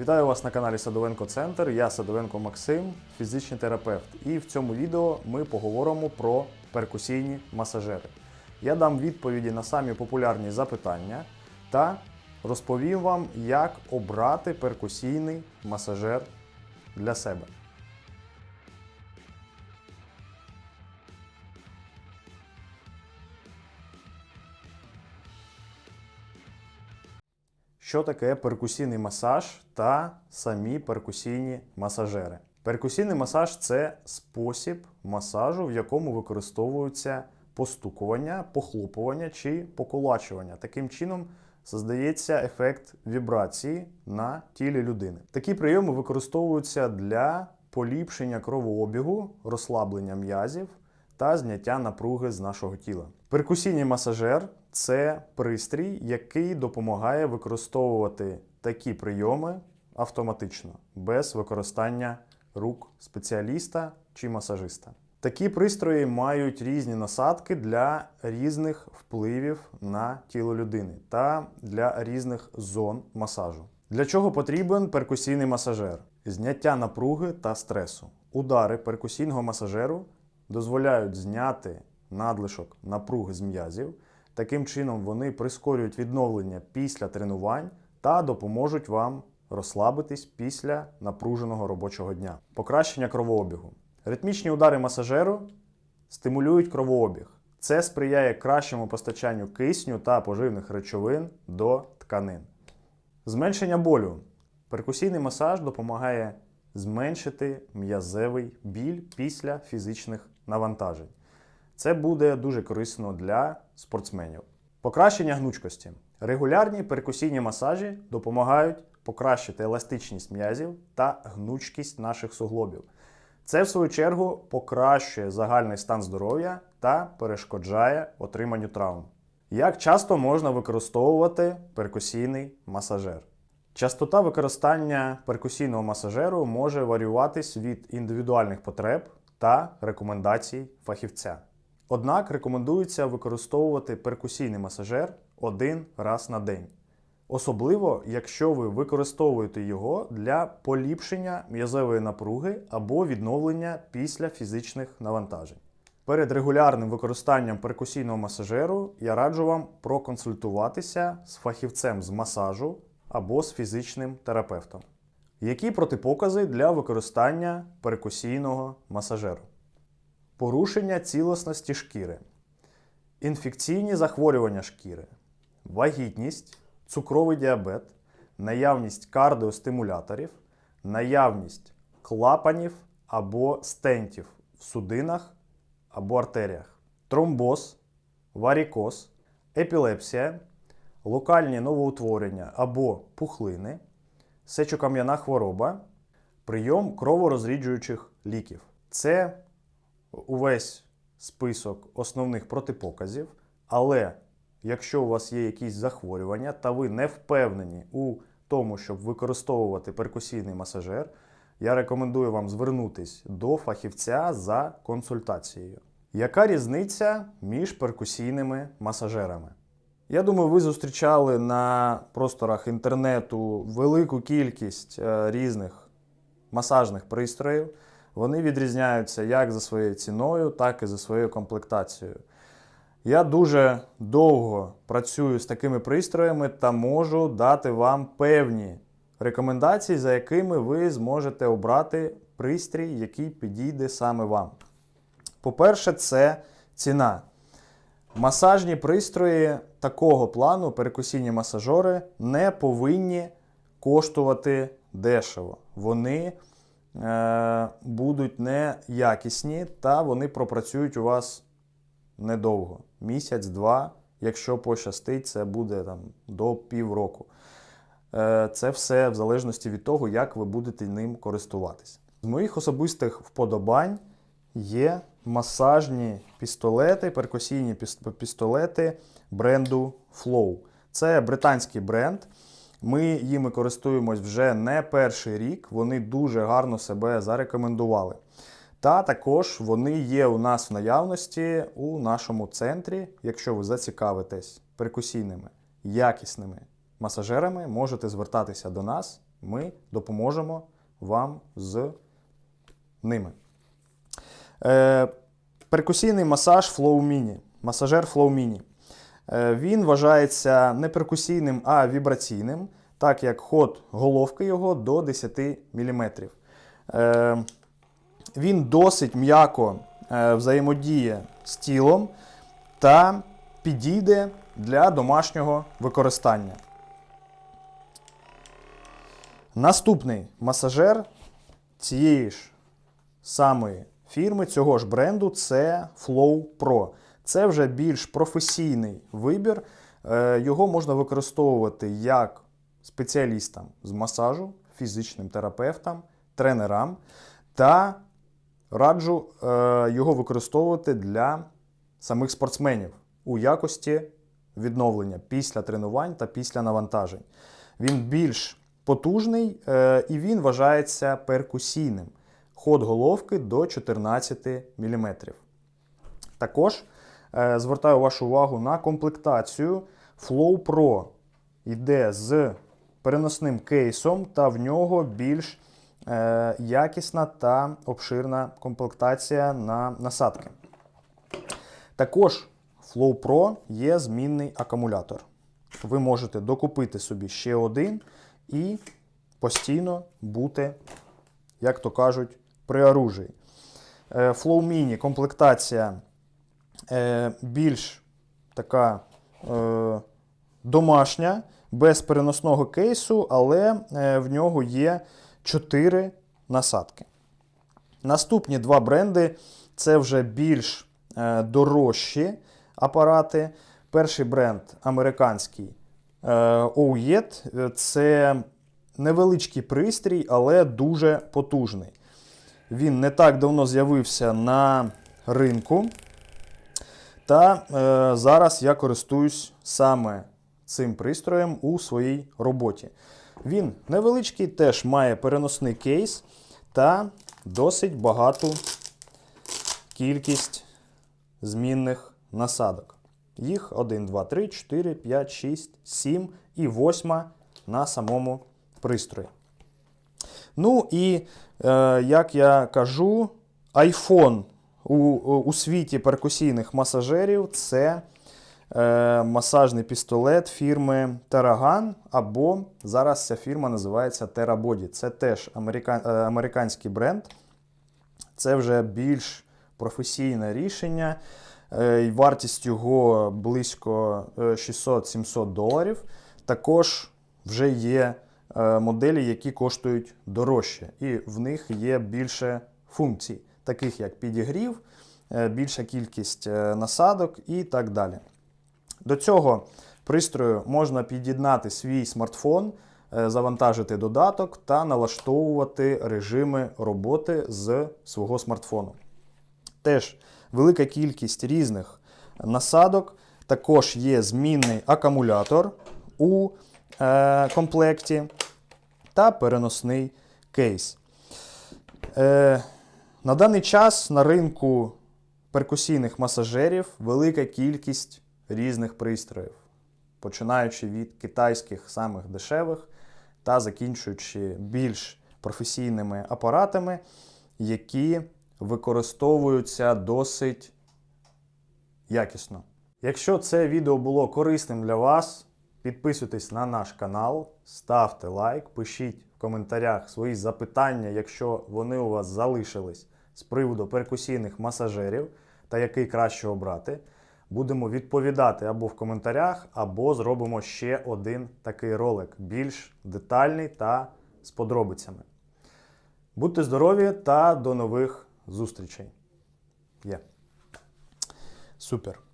Вітаю вас на каналі Садовенко Центр. Я Садовенко Максим, фізичний терапевт. І в цьому відео ми поговоримо про перкусійні масажери. Я дам відповіді на самі популярні запитання та розповім вам, як обрати перкусійний масажер для себе. Що таке перкусійний масаж та самі перкусійні масажери? Перкусійний масаж це спосіб масажу, в якому використовуються постукування, похлопування чи покулачування. Таким чином создається ефект вібрації на тілі людини. Такі прийоми використовуються для поліпшення кровообігу, розслаблення м'язів та зняття напруги з нашого тіла. Перкусійний масажер це пристрій, який допомагає використовувати такі прийоми автоматично, без використання рук спеціаліста чи масажиста. Такі пристрої мають різні насадки для різних впливів на тіло людини та для різних зон масажу. Для чого потрібен перкусійний масажер? Зняття напруги та стресу. Удари перкусійного масажеру дозволяють зняти надлишок напруги з м'язів. Таким чином вони прискорюють відновлення після тренувань та допоможуть вам розслабитись після напруженого робочого дня. Покращення кровообігу. Ритмічні удари масажеру стимулюють кровообіг. Це сприяє кращому постачанню кисню та поживних речовин до тканин. Зменшення болю. Перкусійний масаж допомагає зменшити м'язевий біль після фізичних навантажень. Це буде дуже корисно для спортсменів. Покращення гнучкості. Регулярні перкусійні масажі допомагають покращити еластичність м'язів та гнучкість наших суглобів. Це, в свою чергу, покращує загальний стан здоров'я та перешкоджає отриманню травм. Як часто можна використовувати перкусійний масажер? Частота використання перкусійного масажеру може варіюватись від індивідуальних потреб та рекомендацій фахівця. Однак рекомендується використовувати перкусійний масажер один раз на день. Особливо, якщо ви використовуєте його для поліпшення м'язової напруги або відновлення після фізичних навантажень. Перед регулярним використанням перкусійного масажеру я раджу вам проконсультуватися з фахівцем з масажу або з фізичним терапевтом. Які протипокази для використання перкусійного масажеру? Порушення цілісності шкіри, інфекційні захворювання шкіри, вагітність, цукровий діабет, наявність кардіостимуляторів, наявність клапанів або стентів в судинах або артеріях, тромбоз, варікоз, епілепсія, локальні новоутворення або пухлини, сечокам'яна хвороба, прийом кроворозріджуючих ліків. Це увесь список основних протипоказів, але якщо у вас є якісь захворювання та ви не впевнені у тому, щоб використовувати перкусійний масажер, я рекомендую вам звернутись до фахівця за консультацією. Яка різниця між перкусійними масажерами? Я думаю, ви зустрічали на просторах інтернету велику кількість е, різних масажних пристроїв. Вони відрізняються як за своєю ціною, так і за своєю комплектацією. Я дуже довго працюю з такими пристроями та можу дати вам певні рекомендації, за якими ви зможете обрати пристрій, який підійде саме вам. По-перше, це ціна. Масажні пристрої такого плану, перекусійні масажори, не повинні коштувати дешево. Вони будуть неякісні та вони пропрацюють у вас недовго. Місяць-два, якщо пощастить, це буде там, до півроку. Е, це все в залежності від того, як ви будете ним користуватися. З моїх особистих вподобань є масажні пістолети, перкусійні пістолети бренду Flow. Це британський бренд. Ми їми користуємось вже не перший рік. Вони дуже гарно себе зарекомендували. Та також вони є у нас в наявності у нашому центрі. Якщо ви зацікавитесь перкусійними, якісними масажерами, можете звертатися до нас. ми допоможемо вам з ними. Е, перкусійний масаж Flow Mini. Масажер Flow Mini. Е, він вважається не перкусійним, а вібраційним, так як ход головки його до 10 мм. Е, він досить м'яко е, взаємодіє з тілом та підійде для домашнього використання. Наступний масажер цієї ж самої фірми, цього ж бренду, це Flow Pro. Це вже більш професійний вибір. Е, Його можна використовувати як спеціалістам з масажу, фізичним терапевтам, тренерам та раджу е, його використовувати для самих спортсменів у якості відновлення після тренувань та після навантажень. Він більш потужний е, і він вважається перкусійним. Ход головки до 14 мм. Також звертаю вашу увагу на комплектацію Flow Pro. Йде з переносним кейсом, та в нього більш е, якісна та обширна комплектація на насадки. Також Flow Pro є змінний акумулятор. Ви можете докупити собі ще один і постійно бути, як то кажуть, при оружії. Е, Flow Mini комплектація е, більш така е, домашня, без переносного кейсу, але е, в нього є 4 насадки. Наступні два бренди це вже більш е, дорожчі апарати. Перший бренд американський е. Е, Це невеличкий пристрій, але дуже потужний. Він не так давно з'явився на ринку. Та е, зараз я користуюсь саме цим пристроєм у своїй роботі. Він невеличкий, теж має переносний кейс та досить багату кількість змінних насадок. Їх 1, 2, 3, 4, 5, 6, 7 і 8 на самому пристрої. Ну і, е, як я кажу, iPhone у, у світі перкусійних масажерів це е, масажний пістолет фірми Terragan, або зараз ця фірма називається TerraBody. Це теж америка, е, американський бренд. Це вже більш професійне рішення. Е, Вартість його близько е, 600-700 доларів. Також вже є е, моделі, які коштують дорожче, і в них є більше функцій, таких як підігрів, е, більша кількість е, насадок і так далі. До цього пристрою можна під'єднати свій смартфон, е, завантажити додаток та налаштовувати режими роботи з свого смартфону. Теж велика кількість різних насадок. Також є змінний акумулятор у е, комплекті та переносний кейс. Е, на даний час на ринку перкусійних масажерів велика кількість різних пристроїв, починаючи від китайських самих дешевих та закінчуючи більш професійними апаратами, які використовуються досить якісно. Якщо це відео було корисним для вас, підписуйтесь на наш канал, ставте лайк, пишіть в коментарях свої запитання, якщо вони у вас залишились з приводу перкусійних масажерів та який краще обрати. Будемо відповідати або в коментарях, або зробимо ще один такий ролик, більш детальний та з подробицями. Будьте здорові та до нових зустрічей. Є. Супер.